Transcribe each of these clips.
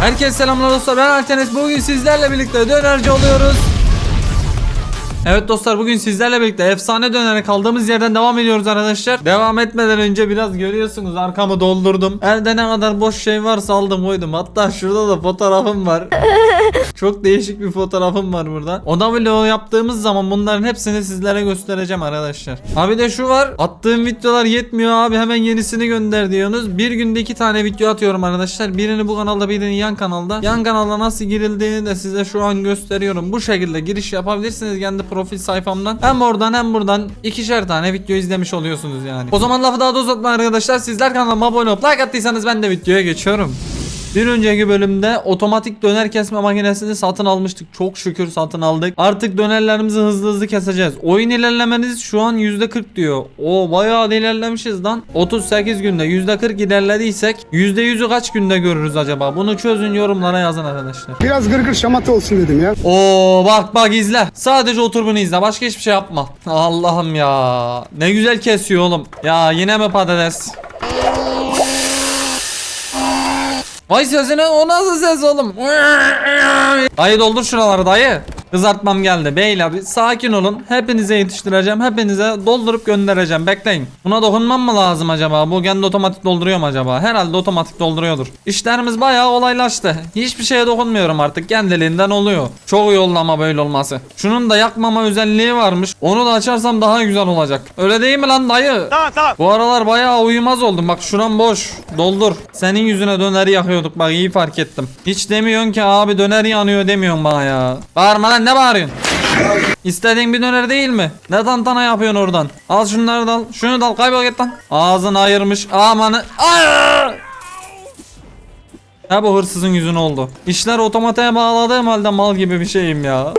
Herkese selamlar dostlar. Ben Altenes. Bugün sizlerle birlikte dönerci oluyoruz Evet dostlar bugün sizlerle birlikte efsane dönere kaldığımız yerden devam ediyoruz arkadaşlar. Devam etmeden önce biraz görüyorsunuz arkamı doldurdum. Elde ne kadar boş şey varsa aldım koydum. Hatta şurada da fotoğrafım var. Çok değişik bir fotoğrafım var burada Oda vlogu yaptığımız zaman bunların hepsini sizlere göstereceğim arkadaşlar. Abi de şu var attığım videolar yetmiyor abi hemen yenisini gönder diyorsunuz. Bir günde iki tane video atıyorum arkadaşlar. Birini bu kanalda birini yan kanalda. Yan kanalda nasıl girildiğini de size şu an gösteriyorum. Bu şekilde giriş yapabilirsiniz. Kendi profil sayfamdan Hem oradan hem buradan ikişer tane video izlemiş oluyorsunuz yani. O zaman lafı daha da uzatma arkadaşlar. Sizler kanalıma abone olup like attıysanız ben de videoya geçiyorum bir önceki bölümde otomatik döner kesme makinesini satın almıştık. Çok şükür satın aldık. Artık dönerlerimizi hızlı hızlı keseceğiz. Oyun ilerlemeniz şu an %40 diyor. O bayağı da ilerlemişiz lan. 38 günde %40 ilerlediysek %100'ü kaç günde görürüz acaba? Bunu çözün yorumlara yazın arkadaşlar. Biraz gırgır şamata olsun dedim ya. Oo bak bak izle. Sadece otur bunu izle. Başka hiçbir şey yapma. Allah'ım ya. Ne güzel kesiyor oğlum. Ya yine mi patates? Vay sesine o nasıl ses oğlum? Dayı doldur şuraları dayı. Kızartmam geldi. Beyler bir sakin olun. Hepinize yetiştireceğim. Hepinize doldurup göndereceğim. Bekleyin. Buna dokunmam mı lazım acaba? Bu kendi otomatik dolduruyor mu acaba? Herhalde otomatik dolduruyordur. İşlerimiz bayağı kolaylaştı. Hiçbir şeye dokunmuyorum artık. Kendiliğinden oluyor. Çok iyi oldu ama böyle olması. Şunun da yakmama özelliği varmış. Onu da açarsam daha güzel olacak. Öyle değil mi lan dayı? Tamam tamam. Bu aralar bayağı uyumaz oldum. Bak şuran boş. Doldur. Senin yüzüne döneri yakıyorduk. Bak iyi fark ettim. Hiç demiyorsun ki abi döner yanıyor demiyorsun bana ya. Bağırma lan ne bağırıyorsun? İstediğin bir döner değil mi? Ne tantana yapıyorsun oradan? Al şunları da al. Şunu da al kaybol git lan. Ağzını ayırmış. Amanı. Ay! Ha bu hırsızın yüzüne oldu. İşler otomatiğe bağladığım halde mal gibi bir şeyim ya.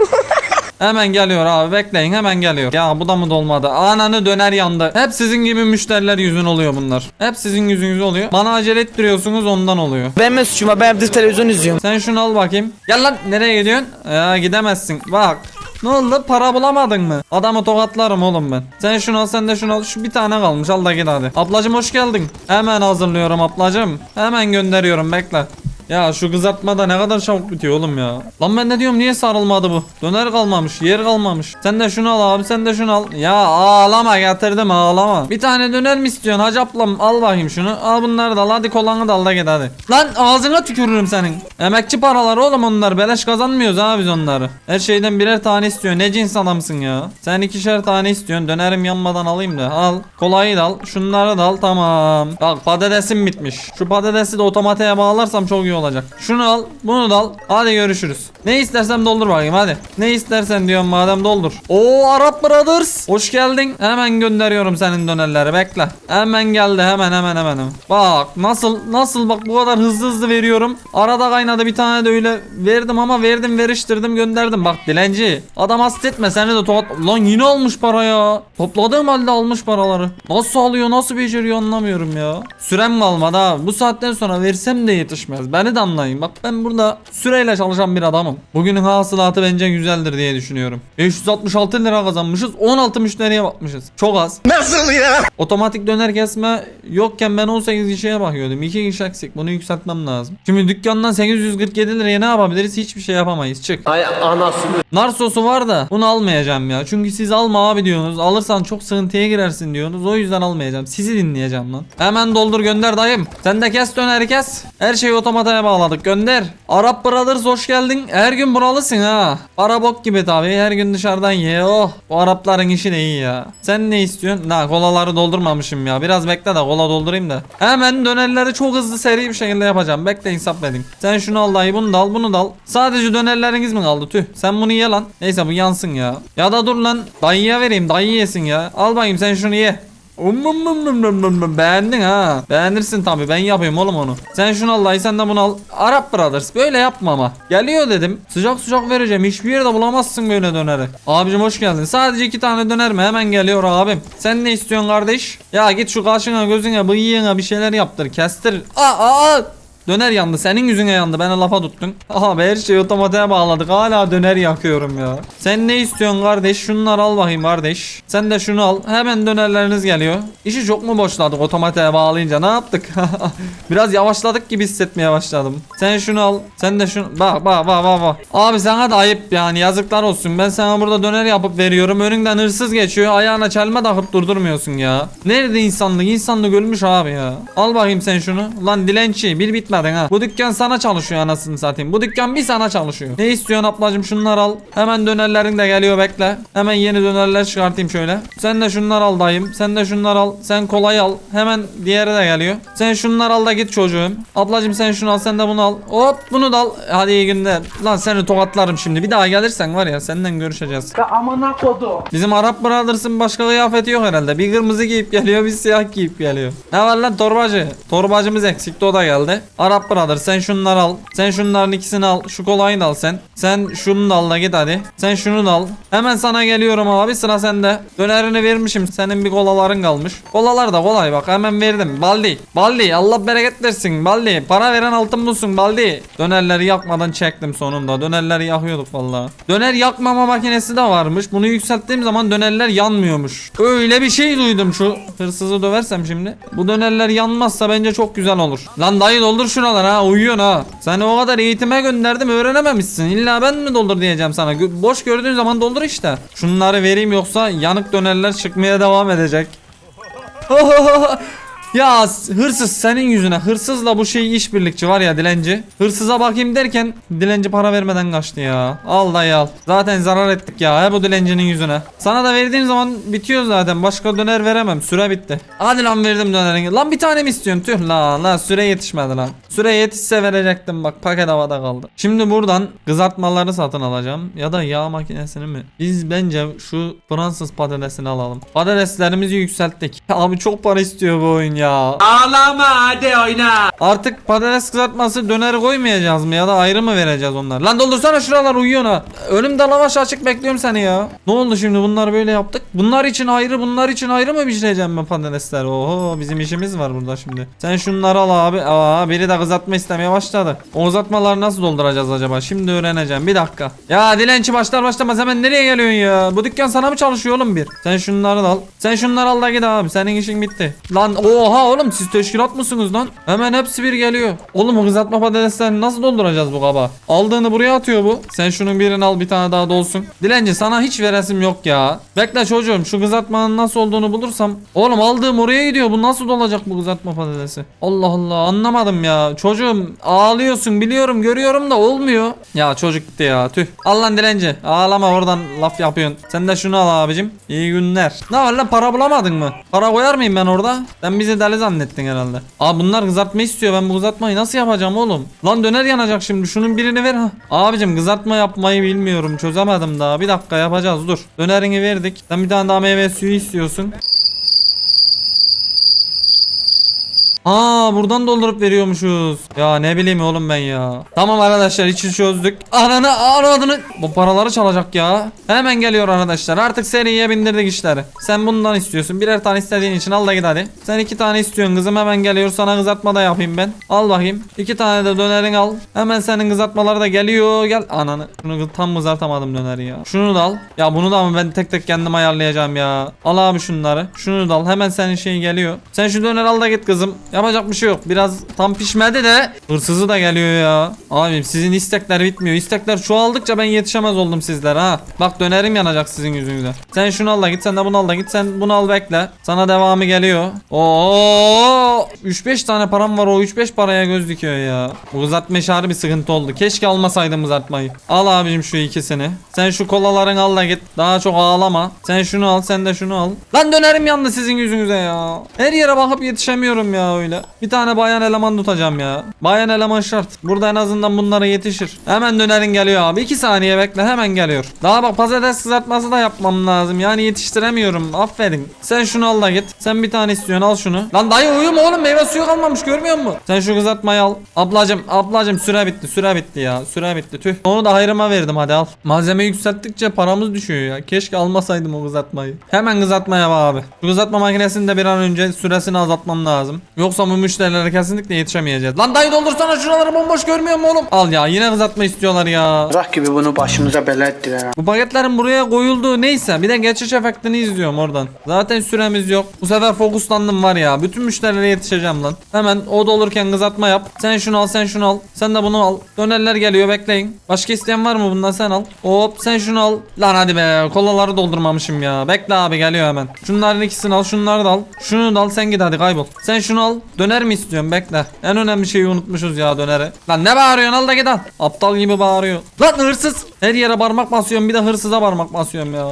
Hemen geliyor abi bekleyin hemen geliyor. Ya bu da mı dolmadı? Ananı döner yandı. Hep sizin gibi müşteriler yüzün oluyor bunlar. Hep sizin yüzünüz oluyor. Bana acele ettiriyorsunuz ondan oluyor. Ben mi suçum abi? ben evde televizyon izliyorum. Sen şunu al bakayım. Gel lan nereye gidiyorsun? Ya gidemezsin. Bak. Ne oldu? Para bulamadın mı? Adamı tokatlarım oğlum ben. Sen şunu al sen de şunu al. Şu bir tane kalmış. Al da git hadi. Ablacım hoş geldin. Hemen hazırlıyorum ablacım. Hemen gönderiyorum bekle. Ya şu kızartma da ne kadar çabuk bitiyor oğlum ya. Lan ben ne diyorum niye sarılmadı bu? Döner kalmamış, yer kalmamış. Sen de şunu al abi, sen de şunu al. Ya ağlama getirdim ağlama. Bir tane döner mi istiyorsun hacı ablam? Al bakayım şunu. Al bunları da al hadi kolanı da al da git hadi. Lan ağzına tükürürüm senin. Emekçi paraları oğlum onlar. Beleş kazanmıyoruz ha biz onları. Her şeyden birer tane istiyor. Ne cins adamsın ya. Sen ikişer tane istiyorsun. Dönerim yanmadan alayım da. Al. Kolayı da al. Şunları da al. Tamam. Bak patatesim bitmiş. Şu patatesi de otomatiğe bağlarsam çok iyi olacak. Şunu al. Bunu da al. Hadi görüşürüz. Ne istersem doldur bakayım hadi. Ne istersen diyorum madem doldur. Oo Arap Brothers. Hoş geldin. Hemen gönderiyorum senin dönerleri. Bekle. Hemen geldi. Hemen hemen hemen. Bak nasıl nasıl bak bu kadar hızlı hızlı veriyorum. Arada kaynadı bir tane de öyle verdim ama verdim veriştirdim gönderdim. Bak dilenci. Adam hasretme seni de tokat. Lan yine almış para ya. Topladığım halde almış paraları. Nasıl alıyor nasıl beceriyor anlamıyorum ya. Sürem kalmadı ha. Bu saatten sonra versem de yetişmez. Beni de anlayın. Bak ben burada süreyle çalışan bir adamım. Bugünün hasılatı bence güzeldir diye düşünüyorum. 566 lira kazanmışız. 16 müşteriye bakmışız. Çok az. Nasıl ya? Otomatik döner kesme yokken ben 18 kişiye bakıyordum. 2 kişi eksik. Bunu yükseltmem lazım. Şimdi dükkandan 847 liraya ne yapabiliriz? Hiçbir şey yapamayız. Çık. Ay anasını. Nar sosu var da bunu almayacağım ya. Çünkü siz alma abi diyorsunuz. Alırsan çok sıkıntıya girersin diyorsunuz. O yüzden almayacağım. Sizi dinleyeceğim lan. Hemen doldur gönder dayım. Sen de kes döneri kes. Her şeyi otomatiğe bağladık. Gönder. Arap Brothers hoş geldin. Her gün buralısın ha. Para bok gibi tabii. Her gün dışarıdan ye. Oh. Bu Arapların işi de iyi ya. Sen ne istiyorsun? Na kolaları doldurmamışım ya. Biraz bekle de kola doldurayım da. Hemen dönerleri çok hızlı seri bir şekilde yapacağım. Bekleyin sabredin. Sen şunu al dayı bunu da al bunu da al. Sadece dönerleriniz mi kaldı tüh. Sen bunu ye lan. Neyse bu yansın ya. Ya da dur lan. Dayıya vereyim. Dayı yesin ya. Al bakayım sen şunu ye. Beğendin ha. Beğenirsin tabi ben yapayım oğlum onu. Sen şunu al sen de bunu al. Arap Brothers böyle yapma ama. Geliyor dedim. Sıcak sıcak vereceğim. Hiçbir yerde bulamazsın böyle döneri. Abicim hoş geldin. Sadece iki tane döner mi? Hemen geliyor abim. Sen ne istiyorsun kardeş? Ya git şu kaşına gözüne bıyığına bir şeyler yaptır. Kestir. Aa aa. Döner yandı. Senin yüzüne yandı. Beni lafa tuttun. Aha her şeyi otomatiğe bağladık. Hala döner yakıyorum ya. Sen ne istiyorsun kardeş? Şunları al bakayım kardeş. Sen de şunu al. Hemen dönerleriniz geliyor. İşi çok mu boşladık otomatiğe bağlayınca? Ne yaptık? Biraz yavaşladık gibi hissetmeye başladım. Sen şunu al. Sen de şunu. Bak bak bak bak bak. Abi sana da ayıp yani yazıklar olsun. Ben sana burada döner yapıp veriyorum. Önünden hırsız geçiyor. Ayağına çelme takıp durdurmuyorsun ya. Nerede insanlık? İnsanlık ölmüş abi ya. Al bakayım sen şunu. Lan dilenci bir bitmedin ha. Bu dükkan sana çalışıyor anasını satayım. Bu dükkan bir sana çalışıyor. Ne istiyorsun ablacım şunları al. Hemen dönerlerin de geliyor bekle. Hemen yeni dönerler çıkartayım şöyle. Sen de şunları al dayım. Sen de şunları al. Sen kolay al. Hemen diğeri de geliyor. Sen şunları al da git çocuğum. Ablacım sen şunu al sen de bunu al. Hop bunu da al. Hadi iyi günler. Lan seni tokatlarım şimdi. Bir daha gelirsen var ya senden görüşeceğiz. Amına kodum. Bizim Arap Brothers'ın başka kıyafeti yok herhalde. Bir kırmızı giyip geliyor, bir siyah giyip geliyor. Ne var lan torbacı? Torbacımız eksikti o da geldi. Arap Brothers sen şunları al. Sen şunların ikisini al. Şu kolayını da al sen. Sen şunu da al da git hadi. Sen şunu da al. Hemen sana geliyorum abi sıra sende. Dönerini vermişim. Senin bir kolaların kalmış. Kolalar da kolay bak hemen verdim. Baldi. Baldi Allah bereket versin. Baldi. Para veren altın bulsun Baldi. Dönerleri yakmadan çektim sonunda. Dönerleri yakıyorduk vallahi. Döner yakmama makinesi de varmış. Bunu yükselttiğim zaman dönerler yanmıyormuş. Öyle bir şey duydum şu. Hırsızı döversem şimdi. Bu dönerler yanmazsa bence çok güzel olur. Lan dayı doldur şuralar ha uyuyorsun ha. Seni o kadar eğitime gönderdim öğrenememişsin. İlla ben mi doldur diyeceğim sana. Boş gördüğün zaman doldur işte. Şunları vereyim yoksa yanık dönerler çıkmaya devam edecek. Ya hırsız senin yüzüne hırsızla bu şey işbirlikçi var ya dilenci. Hırsıza bakayım derken dilenci para vermeden kaçtı ya. Al dayı al. Zaten zarar ettik ya he bu dilencinin yüzüne. Sana da verdiğim zaman bitiyor zaten. Başka döner veremem. Süre bitti. Hadi lan verdim dönerini. Lan bir tane mi istiyorsun? Tüh la la süre yetişmedi lan. Süre yetişse verecektim bak paket havada kaldı. Şimdi buradan kızartmaları satın alacağım. Ya da yağ makinesini mi? Biz bence şu Fransız patatesini alalım. Patateslerimizi yükselttik. Abi çok para istiyor bu oyun ya. Ağlama hadi oyna. Artık patates kızartması döneri koymayacağız mı ya da ayrı mı vereceğiz onlar? Lan doldursana şuralar uyuyor ha. Önümde lavaş açık bekliyorum seni ya. Ne oldu şimdi bunları böyle yaptık? Bunlar için ayrı bunlar için ayrı mı pişireceğim ben patatesler? Oho bizim işimiz var burada şimdi. Sen şunları al abi. Aa biri de kızartma istemeye başladı. O uzatmaları nasıl dolduracağız acaba? Şimdi öğreneceğim. Bir dakika. Ya dilenci başlar başlamaz hemen nereye geliyorsun ya? Bu dükkan sana mı çalışıyor oğlum bir? Sen şunları da al. Sen şunları al da git abi. Senin işin bitti. Lan oha oğlum siz teşkilat mısınız lan? Hemen hepsi bir geliyor. Oğlum kızartma patateslerini nasıl dolduracağız bu kaba? Aldığını buraya atıyor bu. Sen şunun birini al bir tane daha dolsun. Dilenci sana hiç veresim yok ya. Bekle çocuğum şu kızartmanın nasıl olduğunu bulursam. Oğlum aldığım oraya gidiyor. Bu nasıl dolacak bu kızartma patatesi? Allah Allah anlamadım ya. Çocuğum ağlıyorsun biliyorum görüyorum da olmuyor. Ya çocuk gitti ya tüh. Al lan dilenci. Ağlama oradan laf yapıyorsun. Sen de şunu al abicim. İyi günler. Ne var lan para bulamadın mı? Para koyar mıyım ben orada? Sen bizi deli zannettin herhalde. Aa bunlar kızartma istiyor. Ben bu kızartmayı nasıl yapacağım oğlum? Lan döner yanacak şimdi. Şunun birini ver ha. Abicim kızartma yapmayı bilmiyorum. Çözemedim daha. Bir dakika yapacağız dur. Dönerini verdik. Sen bir tane daha meyve suyu istiyorsun. Aa buradan doldurup veriyormuşuz. Ya ne bileyim oğlum ben ya. Tamam arkadaşlar içi çözdük. Ananı anadını. Bu paraları çalacak ya. Hemen geliyor arkadaşlar. Artık seriye bindirdik işleri. Sen bundan istiyorsun. Birer tane istediğin için al da git hadi. Sen iki tane istiyorsun kızım. Hemen geliyor. Sana kızartma da yapayım ben. Al bakayım. İki tane de dönerin al. Hemen senin kızartmaları da geliyor. Gel ananı. Şunu tam kızartamadım döneri ya. Şunu da al. Ya bunu da mı ben tek tek kendim ayarlayacağım ya. Al abi şunları. Şunu da al. Hemen senin şeyin geliyor. Sen şu döner al da git kızım. Yapacak bir şey yok. Biraz tam pişmedi de hırsızı da geliyor ya. Abim sizin istekler bitmiyor. İstekler çoğaldıkça ben yetişemez oldum sizler ha. Bak dönerim yanacak sizin yüzünüzden. Sen şunu al da git sen de bunu al da git sen bunu al bekle. Sana devamı geliyor. Oo 3-5 tane param var o 3-5 paraya göz dikiyor ya. Bu kızartma işi harbi bir sıkıntı oldu. Keşke almasaydım kızartmayı. Al abicim şu ikisini. Sen şu kolaların al da git. Daha çok ağlama. Sen şunu al sen de şunu al. Lan dönerim yandı sizin yüzünüze ya. Her yere bakıp yetişemiyorum ya öyle. Bir tane bayan eleman tutacağım ya. Bayan eleman şart. Burada en azından bunlara yetişir. Hemen dönerin geliyor abi. 2 saniye bekle hemen geliyor. Daha bak patates kızartması da yapmam lazım. Yani yetiştiremiyorum. Aferin. Sen şunu al da git. Sen bir tane istiyorsun al şunu. Lan dayı uyuma oğlum meyve suyu kalmamış görmüyor musun? Sen şu kızartmayı al. Ablacım ablacım süre bitti süre bitti ya. Süre bitti tüh. Onu da hayrıma verdim hadi al. Malzeme yükselttikçe paramız düşüyor ya. Keşke almasaydım o kızartmayı. Hemen kızartmaya bak abi. Şu kızartma makinesini de bir an önce süresini azaltmam lazım. Yok Yoksa bu müşterilere kesinlikle yetişemeyeceğiz. Lan dayı doldursana şuraları bomboş görmüyor mu oğlum? Al ya yine kızartma istiyorlar ya. Rak gibi bunu başımıza bela ettiler ha. Bu paketlerin buraya koyulduğu neyse bir de geçiş efektini izliyorum oradan. Zaten süremiz yok. Bu sefer fokuslandım var ya. Bütün müşterilere yetişeceğim lan. Hemen o da olurken kızartma yap. Sen şunu al sen şunu al. Sen de bunu al. Dönerler geliyor bekleyin. Başka isteyen var mı bundan sen al. Hop sen şunu al. Lan hadi be kolaları doldurmamışım ya. Bekle abi geliyor hemen. Şunların ikisini al şunları da al. Şunu da al sen git hadi kaybol. Sen şunu al. Döner mi istiyorsun bekle. En önemli şeyi unutmuşuz ya döneri. Lan ne bağırıyorsun al da git al. Aptal gibi bağırıyor. Lan hırsız. Her yere parmak basıyorum bir de hırsıza parmak basıyorum ya.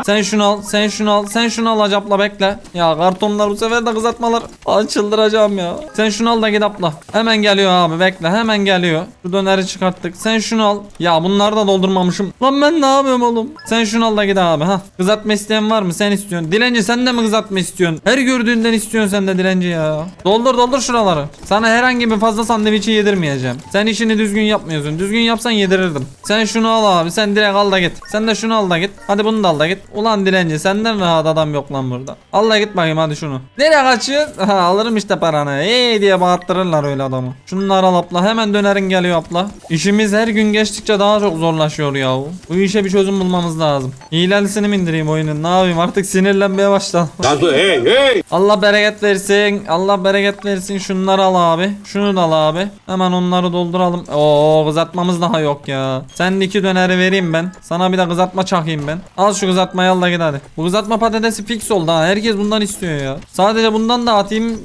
sen şunu al sen şunu al sen şunu al acapla bekle. Ya kartonlar bu sefer de kızartmalar. Aa, çıldıracağım ya. Sen şunu al da git abla. Hemen geliyor abi bekle hemen geliyor. Şu döneri çıkarttık. Sen şunu al. Ya bunları da doldurmamışım. Lan ben ne yapıyorum oğlum? Sen şunu al da git abi ha. Kızartma isteyen var mı? Sen istiyorsun. Dilenci sen de mi kızartma istiyorsun? Her gördüğünden istiyorsun sen de dilenci ya. Doldur doldur şuraları. Sana herhangi bir fazla sandviçi yedirmeyeceğim. Sen işini düzgün yapmıyorsun. Düzgün yapsan yedirirdim. Sen şunu al abi. Sen direkt al da git. Sen de şunu al da git. Hadi bunu da al da git. Ulan dilenci senden rahat adam yok lan burada. Al da git bakayım hadi şunu. Nereye kaçıyorsun? Ha, alırım işte paranı. Ey diye bağırttırırlar öyle adamı. Şunları al abla. Hemen dönerin geliyor abla. İşimiz her gün geçtikçe daha çok zorlaşıyor ya. Bu işe bir çözüm bulmamız lazım. Hilelisini mi indireyim oyunun? Ne yapayım? Artık sinirlenmeye başladım. Allah bereket versin. Allah bereket versin. Şunları al abi. Şunu da al abi. Hemen onları dolduralım. Oo kızartmamız daha yok ya. Sen iki döneri vereyim ben. Sana bir de kızartma çakayım ben. Al şu kızartmayı al da git hadi. Bu kızartma patatesi fix oldu ha. Herkes bundan istiyor ya. Sadece bundan da atayım.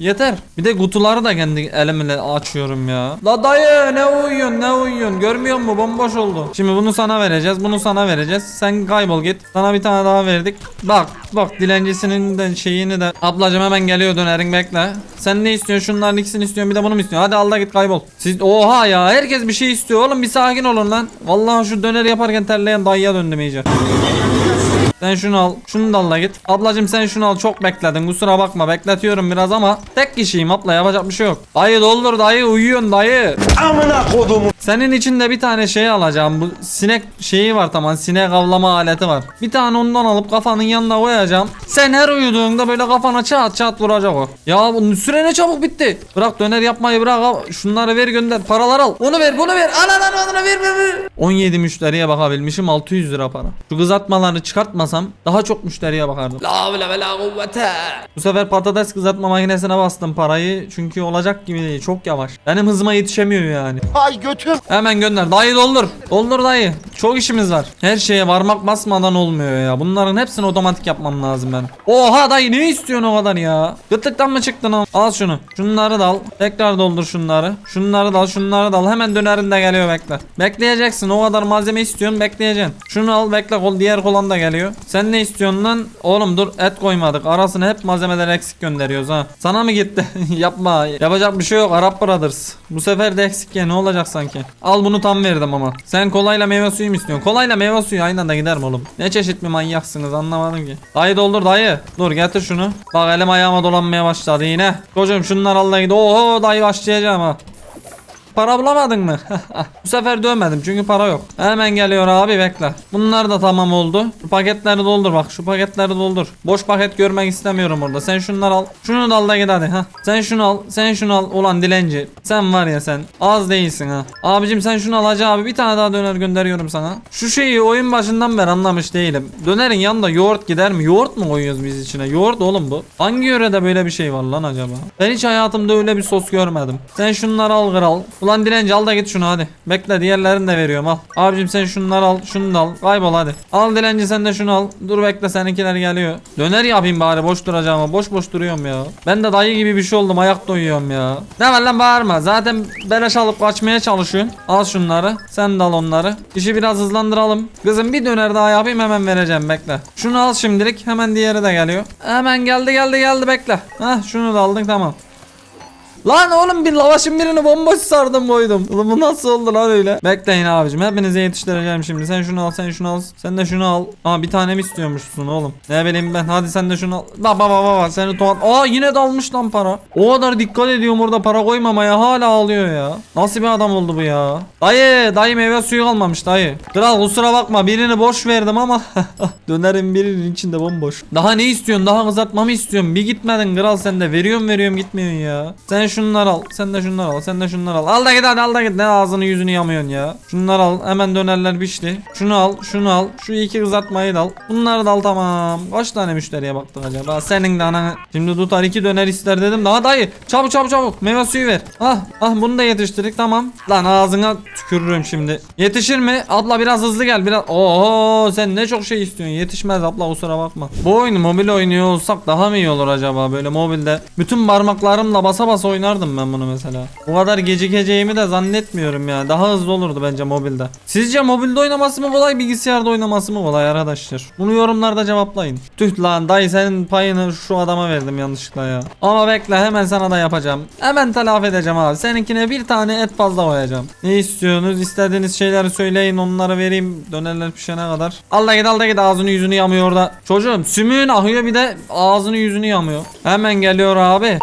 Yeter. Bir de kutuları da kendi elimle açıyorum ya. La dayı ne uyuyorsun ne uyuyorsun görmüyor musun bomboş oldu. Şimdi bunu sana vereceğiz bunu sana vereceğiz. Sen kaybol git. Sana bir tane daha verdik. Bak bak dilencisinin de şeyini de. Ablacım hemen geliyor dönerin bekle. Sen ne istiyorsun şunların ikisini istiyorsun bir de bunu mu istiyorsun? Hadi al da git kaybol. Siz oha ya herkes bir şey istiyor oğlum bir sakin olun lan. Vallahi şu döneri yaparken terleyen dayıya döndüm iyice. Sen şunu al. Şunu da al da git. Ablacım sen şunu al. Çok bekledin. Kusura bakma. Bekletiyorum biraz ama tek kişiyim abla. Yapacak bir şey yok. Dayı doldur dayı. Uyuyorsun dayı. Amına kodumu. Senin için de bir tane şey alacağım. Bu sinek şeyi var tamam. Sinek avlama aleti var. Bir tane ondan alıp kafanın yanına koyacağım. Sen her uyuduğunda böyle kafana çat çat vuracak o. Ya bu süre ne çabuk bitti. Bırak döner yapmayı bırak. Şunları ver gönder. Paralar al. Onu ver bunu ver. Al al al onu ver ver ver. 17 müşteriye bakabilmişim 600 lira para. Şu kızartmaları çıkartmasam daha çok müşteriye bakardım. La havle ve la kuvvete. Bu sefer patates kızartma makinesine bastım parayı çünkü olacak gibi değil çok yavaş. Benim hızıma yetişemiyor yani. Ay götüm. Hemen gönder. Dayı doldur. Doldur dayı. Çok işimiz var. Her şeye varmak basmadan olmuyor ya. Bunların hepsini otomatik yapmam lazım ben. Oha dayı ne istiyorsun o kadar ya? Gıttıktan mı çıktın o? Al şunu. Şunları da al. Tekrar doldur şunları. Şunları da al. Şunları da al. Hemen dönerin de geliyor bekle. Bekleyeceksin. O kadar malzeme istiyorsun. Bekleyeceksin. Şunu al bekle. Kol diğer kolan da geliyor. Sen ne istiyorsun lan? Oğlum dur et koymadık. Arasına hep malzemeler eksik gönderiyoruz ha. Sana mı gitti? Yapma. Yapacak bir şey yok. Arap Brothers. Bu sefer de eksik ya. Ne olacak sanki? Al bunu tam verdim ama. Sen kolayla meyve suyu mu istiyorsun? Kolayla meyve suyu aynı anda gider mi oğlum? Ne çeşit bir manyaksınız anlamadım ki. Dayı doldur dayı. Dur getir şunu. Bak elim ayağıma dolanmaya başladı yine. Çocuğum şunlar al da git. Oho dayı başlayacağım ha. Para bulamadın mı? Bu sefer dövmedim çünkü para yok. Hemen geliyor abi bekle. Bunlar da tamam oldu. Şu paketleri doldur bak şu paketleri doldur. Boş paket görmek istemiyorum orada. Sen şunları al. Şunu da al da git hadi ha. Sen şunu al. Sen şunu al. Ulan dilenci. Sen var ya sen. Az değilsin ha. Abicim sen şunu al hacı abi. Bir tane daha döner gönderiyorum sana. Şu şeyi oyun başından beri anlamış değilim. Dönerin yanında yoğurt gider mi? Yoğurt mu koyuyoruz biz içine? Yoğurt oğlum bu. Hangi yörede böyle bir şey var lan acaba? Ben hiç hayatımda öyle bir sos görmedim. Sen şunları al kral. Ulan dilenci al da git şunu hadi. Bekle diğerlerini de veriyorum al. Abicim sen şunları al. Şunu da al. Kaybol hadi. Al dilenci sen de şunu al. Dur bekle seninkiler geliyor. Döner yapayım bari boş duracağım. Boş boş duruyorum ya. Ben de dayı gibi bir şey oldum. Ayakta uyuyorum ya. Ne var lan bağırma. Zaten beleş alıp kaçmaya çalışıyorsun. Al şunları. Sen de al onları. İşi biraz hızlandıralım. Kızım bir döner daha yapayım hemen vereceğim bekle. Şunu al şimdilik. Hemen diğeri de geliyor. Hemen geldi geldi geldi bekle. Hah şunu da aldın tamam. Lan oğlum bir lavaşın birini bomboş sardım koydum. Oğlum bu nasıl oldu lan öyle? Bekleyin abicim hepinize yetiştireceğim şimdi. Sen şunu al sen şunu al. Sen de şunu al. Aa bir tane mi istiyormuşsun oğlum? Ne bileyim ben. Hadi sen de şunu al. Bak bak bak. Seni tuhat. Aa yine dalmış lan para. O kadar dikkat ediyorum orada para koymamaya hala ağlıyor ya. Nasıl bir adam oldu bu ya? Dayı dayı meyve suyu kalmamış dayı. Kral kusura bakma birini boş verdim ama dönerin birinin içinde bomboş. Daha ne istiyorsun? Daha kızartma mı istiyorsun? Bir gitmedin kral sen de. Veriyorum veriyorum gitmiyorsun ya. Sen şunları al. Sen de şunları al. Sen de şunları al. Al da git hadi al da git. Ne ağzını yüzünü yamıyorsun ya. Şunları al. Hemen dönerler pişti. Şunu al. Şunu al. Şu iki kızartmayı da al. Bunları da al tamam. Kaç tane müşteriye baktık acaba? Senin de ananı. Şimdi tutar iki döner ister dedim. Daha dayı. Çabuk çabuk çabuk. Meyve suyu ver. Ah ah bunu da yetiştirdik tamam. Lan ağzına tükürürüm şimdi. Yetişir mi? Abla biraz hızlı gel biraz. Oo sen ne çok şey istiyorsun. Yetişmez abla kusura bakma. Bu oyunu mobil oynuyor olsak daha mı iyi olur acaba böyle mobilde? Bütün parmaklarımla basa basa oynardım ben bunu mesela. Bu kadar gecikeceğimi de zannetmiyorum ya. Daha hızlı olurdu bence mobilde. Sizce mobilde oynaması mı kolay bilgisayarda oynaması mı kolay arkadaşlar? Bunu yorumlarda cevaplayın. Tüh lan dayı senin payını şu adama verdim yanlışlıkla ya. Ama bekle hemen sana da yapacağım. Hemen telafi edeceğim abi. Seninkine bir tane et fazla koyacağım. Ne istiyorsunuz? İstediğiniz şeyleri söyleyin onları vereyim. Dönerler pişene kadar. Al da git al da git ağzını yüzünü yamıyor orada. Çocuğum sümüğün ahıyor bir de ağzını yüzünü yamıyor. Hemen geliyor abi.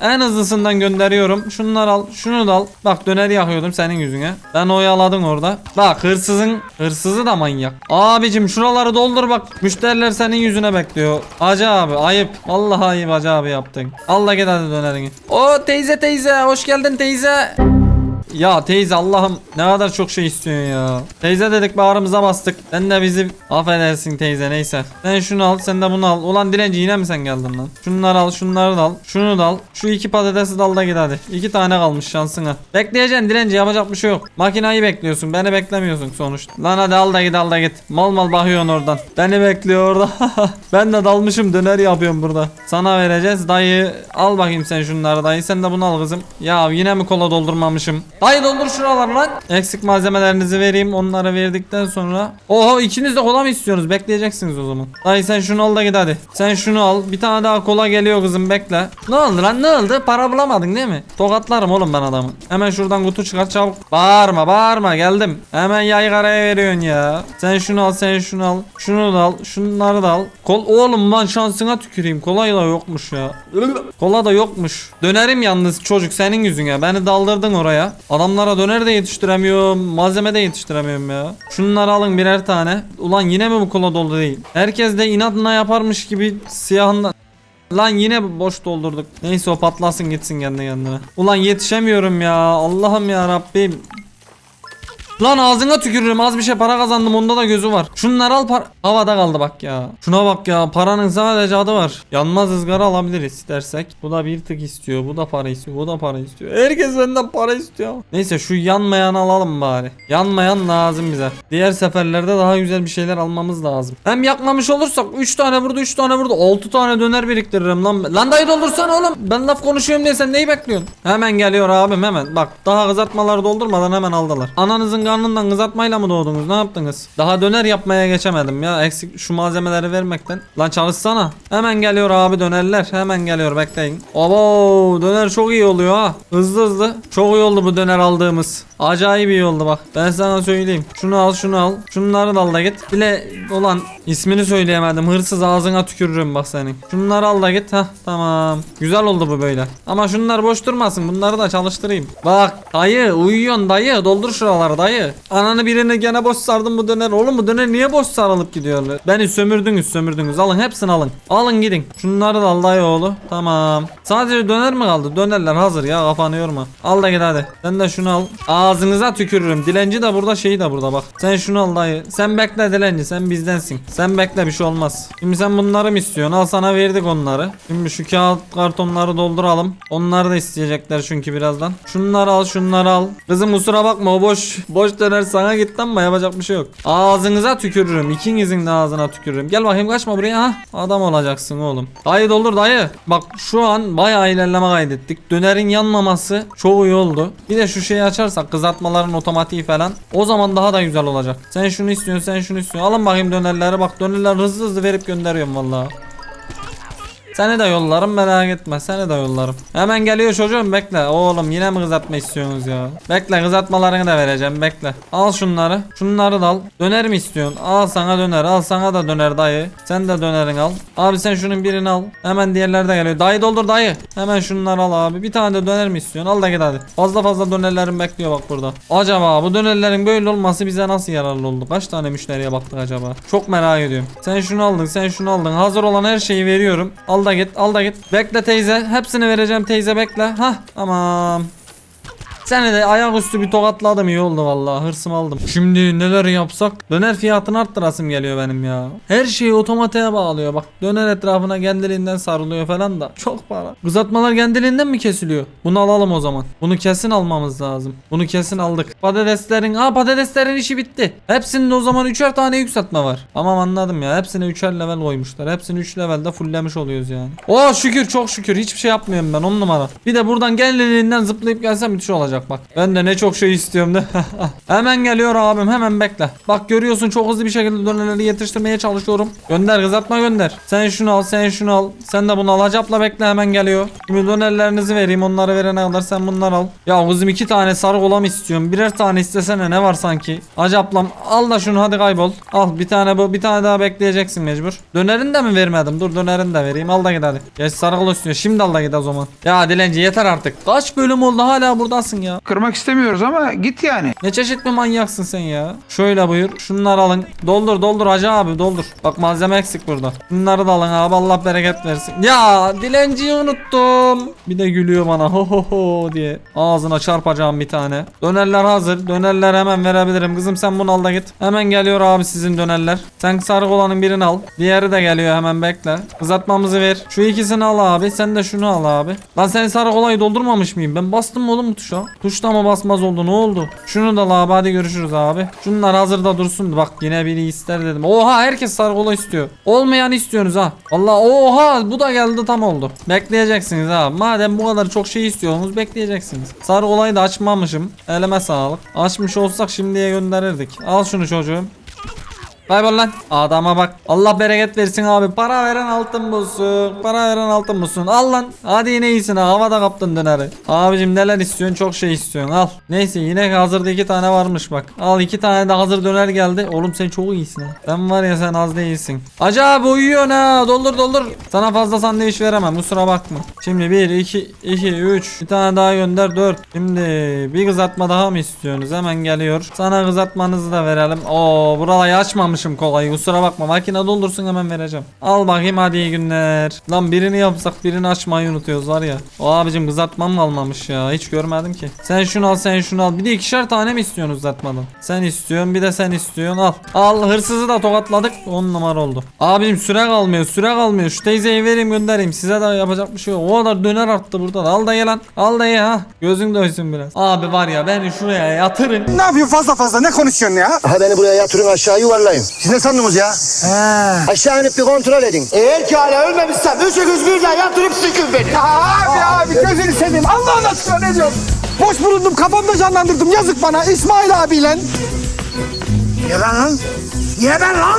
En hızlısından gönderiyorum. Şunları al, şunu da al. Bak döneri yakıyordum senin yüzüne. Ben oyaladın orada. Bak hırsızın hırsızı da manyak. Abicim şuraları doldur bak. Müşteriler senin yüzüne bekliyor. Hacı abi ayıp. Vallahi ayıp hacı abi yaptın. Al da git hadi dönerini. O teyze teyze hoş geldin teyze. Ya teyze Allah'ım ne kadar çok şey istiyorsun ya. Teyze dedik bağrımıza bastık. Sen de bizi affedersin teyze neyse. Sen şunu al sen de bunu al. Ulan dilenci yine mi sen geldin lan? Şunları al şunları da al. Şunu da al. Şu iki patatesi de al da git hadi. İki tane kalmış şansına. Bekleyeceksin dilenci yapacak bir şey yok. Makinayı bekliyorsun beni beklemiyorsun sonuçta. Lan hadi al da git al da git. Mal mal bakıyorsun oradan. Beni bekliyor orada. ben de dalmışım döner yapıyorum burada. Sana vereceğiz dayı. Al bakayım sen şunları dayı. Sen de bunu al kızım. Ya yine mi kola doldurmamışım? Dayı doldur şuralar lan. Eksik malzemelerinizi vereyim. Onları verdikten sonra. Oho ikiniz de kola mı istiyorsunuz? Bekleyeceksiniz o zaman. Dayı sen şunu al da git hadi. Sen şunu al. Bir tane daha kola geliyor kızım bekle. Ne oldu lan ne oldu? Para bulamadın değil mi? Tokatlarım oğlum ben adamı. Hemen şuradan kutu çıkar çabuk. Bağırma bağırma geldim. Hemen yaygaraya veriyorsun ya. Sen şunu al sen şunu al. Şunu da al. Şunları da al. Kol oğlum lan şansına tüküreyim. Kolay da yokmuş ya. Kola da yokmuş. Dönerim yalnız çocuk senin yüzüne. Beni daldırdın oraya. Adamlara döner de yetiştiremiyorum. Malzeme de yetiştiremiyorum ya. Şunları alın birer tane. Ulan yine mi bu kola dolu değil? Herkes de inatına yaparmış gibi siyahından Lan yine boş doldurduk. Neyse o patlasın gitsin kendi kendine. Ulan yetişemiyorum ya. Allah'ım ya Rabbim. Lan ağzına tükürürüm az bir şey para kazandım onda da gözü var. Şunları al par havada kaldı bak ya. Şuna bak ya paranın sadece adı var. Yanmaz ızgara alabiliriz istersek. Bu da bir tık istiyor bu da para istiyor bu da para istiyor. Herkes benden para istiyor. Neyse şu yanmayan alalım bari. Yanmayan lazım bize. Diğer seferlerde daha güzel bir şeyler almamız lazım. Hem yakmamış olursak 3 tane burada 3 tane burada 6 tane döner biriktiririm lan. Lan dayı doldursana oğlum. Ben laf konuşuyorum diye sen neyi bekliyorsun? Hemen geliyor abim hemen. Bak daha kızartmaları doldurmadan hemen aldılar. Ananızın karnından kızartmayla mı doğdunuz? Ne yaptınız? Daha döner yapmaya geçemedim ya. Eksik şu malzemeleri vermekten. Lan çalışsana. Hemen geliyor abi dönerler. Hemen geliyor bekleyin. Abo döner çok iyi oluyor ha. Hızlı hızlı. Çok iyi oldu bu döner aldığımız. Acayip iyi oldu bak. Ben sana söyleyeyim. Şunu al şunu al. Şunları da al da git. Bile olan ismini söyleyemedim. Hırsız ağzına tükürürüm bak senin. Şunları al da git. Hah tamam. Güzel oldu bu böyle. Ama şunlar boş durmasın. Bunları da çalıştırayım. Bak dayı uyuyorsun dayı. Doldur şuraları dayı. Ananı birini gene boş sardım bu döner. Oğlum bu döner niye boş sarılıp gidiyor? Beni sömürdünüz sömürdünüz. Alın hepsini alın. Alın gidin. Şunları da al dayı oğlu. Tamam. Sadece döner mi kaldı? Dönerler hazır ya kafanı yorma. Al da git hadi. Sen de şunu al. Ağzınıza tükürürüm. Dilenci de burada şeyi de burada bak. Sen şunu al dayı. Sen bekle dilenci sen bizdensin. Sen bekle bir şey olmaz. Şimdi sen bunları mı istiyorsun? Al sana verdik onları. Şimdi şu kağıt kartonları dolduralım. Onları da isteyecekler çünkü birazdan. Şunları al şunları al. Kızım kusura bakma o boş boş döner sana gitti ama yapacak bir şey yok. Ağzınıza tükürürüm. İkinizin de ağzına tükürürüm. Gel bakayım kaçma buraya ha. Adam olacaksın oğlum. Dayı doldur dayı. Bak şu an bayağı ilerleme kaydettik. Dönerin yanmaması çok iyi oldu. Bir de şu şeyi açarsak kızartmaların otomatiği falan. O zaman daha da güzel olacak. Sen şunu istiyorsun sen şunu istiyorsun. Alın bakayım dönerleri bak dönerler hızlı hızlı verip gönderiyorum vallahi. Seni de yollarım merak etme seni de yollarım. Hemen geliyor çocuğum bekle. Oğlum yine mi kızartma istiyorsunuz ya? Bekle kızartmalarını da vereceğim bekle. Al şunları. Şunları da al. Döner mi istiyorsun? Al sana döner. Al sana da döner dayı. Sen de dönerini al. Abi sen şunun birini al. Hemen diğerleri de geliyor. Dayı doldur dayı. Hemen şunları al abi. Bir tane de döner mi istiyorsun? Al da git hadi. Fazla fazla dönerlerim bekliyor bak burada. Acaba bu dönerlerin böyle olması bize nasıl yararlı oldu? Kaç tane müşteriye baktık acaba? Çok merak ediyorum. Sen şunu aldın, sen şunu aldın. Hazır olan her şeyi veriyorum. Al da git, al da git. Bekle teyze. Hepsini vereceğim teyze bekle. Hah tamam. Seni de ayaküstü bir tokatladım iyi oldu vallahi hırsımı aldım. Şimdi neler yapsak? Döner fiyatını arttırasım geliyor benim ya. Her şeyi otomatiğe bağlıyor bak. Döner etrafına kendiliğinden sarılıyor falan da. Çok para. Kızartmalar kendiliğinden mi kesiliyor? Bunu alalım o zaman. Bunu kesin almamız lazım. Bunu kesin aldık. Patateslerin, aa patateslerin işi bitti. Hepsinde o zaman üçer tane yükseltme var. Tamam anladım ya. Hepsine üçer level koymuşlar. Hepsini 3 levelde fulllemiş oluyoruz yani. Oh şükür çok şükür. Hiçbir şey yapmıyorum ben on numara. Bir de buradan kendiliğinden zıplayıp gelsem müthiş olacak bak. Ben de ne çok şey istiyorum de. hemen geliyor abim hemen bekle. Bak görüyorsun çok hızlı bir şekilde dönerleri yetiştirmeye çalışıyorum. Gönder kızartma gönder. Sen şunu al sen şunu al. Sen de bunu al. Hacapla bekle hemen geliyor. Şimdi dönerlerinizi vereyim. Onları verene kadar sen bunları al. Ya kızım iki tane sarı kola mı istiyorum? Birer tane istesene ne var sanki? Hacaplam al da şunu hadi kaybol. Al bir tane bu bir tane daha bekleyeceksin mecbur. Dönerini de mi vermedim? Dur dönerini de vereyim. Al da git hadi. Geç sarı kola istiyor. Şimdi al da git o zaman. Ya dilenci yeter artık. Kaç bölüm oldu hala buradasın ya. Kırmak istemiyoruz ama git yani. Ne çeşit bir manyaksın sen ya. Şöyle buyur. Şunları alın. Doldur doldur hacı abi doldur. Bak malzeme eksik burada. Bunları da alın abi Allah bereket versin. Ya dilenciyi unuttum. Bir de gülüyor bana ho ho ho diye. Ağzına çarpacağım bir tane. Dönerler hazır. Dönerler hemen verebilirim. Kızım sen bunu al da git. Hemen geliyor abi sizin dönerler. Sen sarı olanın birini al. Diğeri de geliyor hemen bekle. Kızartmamızı ver. Şu ikisini al abi. Sen de şunu al abi. Lan sen sarı kolayı doldurmamış mıyım? Ben bastım mı oğlum bu tuşa? Tuşta mı basmaz oldu ne oldu? Şunu da abi hadi görüşürüz abi. Şunlar hazırda dursun. Bak yine biri ister dedim. Oha herkes sarı kola istiyor. Olmayan istiyorsunuz ha. Allah oha bu da geldi tam oldu. Bekleyeceksiniz ha. Madem bu kadar çok şey istiyorsunuz bekleyeceksiniz. Sarı kolayı da açmamışım. Eleme sağlık. Açmış olsak şimdiye gönderirdik. Al şunu çocuğum. Kaybol lan. Adama bak. Allah bereket versin abi. Para veren altın bulsun. Para veren altın bulsun. Al lan. Hadi yine iyisin ha. Havada kaptın döneri. Abicim neler istiyorsun? Çok şey istiyorsun. Al. Neyse yine hazırda iki tane varmış bak. Al iki tane de hazır döner geldi. Oğlum sen çok iyisin ha. Sen var ya sen az değilsin. Acı abi uyuyorsun ha. Doldur doldur. Sana fazla sandviç veremem. Kusura bakma. Şimdi 1, 2, 2, 3. Bir tane daha gönder 4. Şimdi bir kızartma daha mı istiyorsunuz? Hemen geliyor. Sana kızartmanızı da verelim. Oo burayı açmamışım kolayı. Kusura bakma. Makine doldursun hemen vereceğim. Al bakayım hadi iyi günler. Lan birini yapsak birini açmayı unutuyoruz var ya. O abicim kızartmam mı almamış ya? Hiç görmedim ki. Sen şunu al sen şunu al. Bir de ikişer tane mi istiyorsun kızartmadan? Sen istiyorsun bir de sen istiyorsun al. Al hırsızı da tokatladık. 10 numara oldu. Abicim süre kalmıyor süre kalmıyor. Şu teyzeyi vereyim göndereyim. Size de yapacak bir şey yok. O kadar döner arttı burada da. Al da ye lan. Al da ye ha. Gözün doysun biraz. Abi var ya beni şuraya yatırın. Ne yapıyorsun fazla fazla ne konuşuyorsun ya? Ha beni buraya yatırın aşağı yuvarlayın. Siz ne sandınız ya? Aşağı inip bir kontrol edin. Eğer ki hala ölmemişsem üçünüz birden yatırıp sıkın beni. Abi abi gözünü seveyim Allah'ın aşkına ne diyorsun? Boş bulundum kafamda canlandırdım yazık bana İsmail abiyle. Ye ben lan. Ye ben lan.